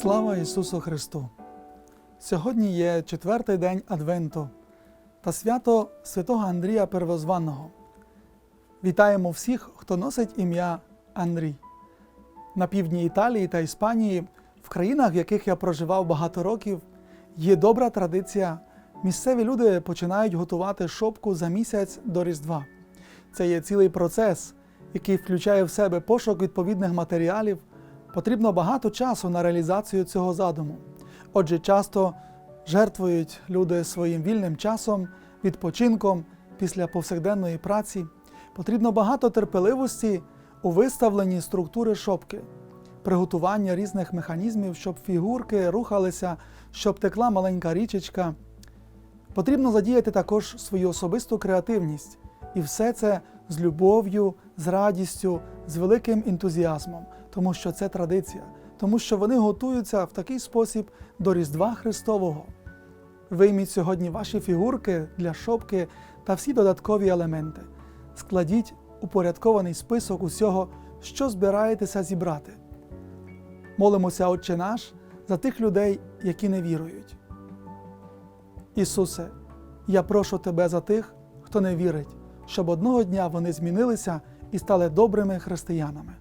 Слава Ісусу Христу! Сьогодні є четвертий день Адвенту та свято святого Андрія Первозванного. Вітаємо всіх, хто носить ім'я Андрій. На півдні Італії та Іспанії, в країнах, в яких я проживав багато років, є добра традиція. Місцеві люди починають готувати шопку за місяць до Різдва. Це є цілий процес, який включає в себе пошук відповідних матеріалів. Потрібно багато часу на реалізацію цього задуму. Отже, часто жертвують люди своїм вільним часом, відпочинком після повсякденної праці. Потрібно багато терпеливості у виставленні структури шопки, приготування різних механізмів, щоб фігурки рухалися, щоб текла маленька річечка. Потрібно задіяти також свою особисту креативність, і все це з любов'ю, з радістю, з великим ентузіазмом, тому що це традиція, тому що вони готуються в такий спосіб до Різдва Христового. Вийміть сьогодні ваші фігурки для шопки та всі додаткові елементи. Складіть упорядкований список усього, що збираєтеся зібрати. Молимося, Отче наш, за тих людей, які не вірують. Ісусе, я прошу Тебе за тих, хто не вірить, щоб одного дня вони змінилися і стали добрими християнами.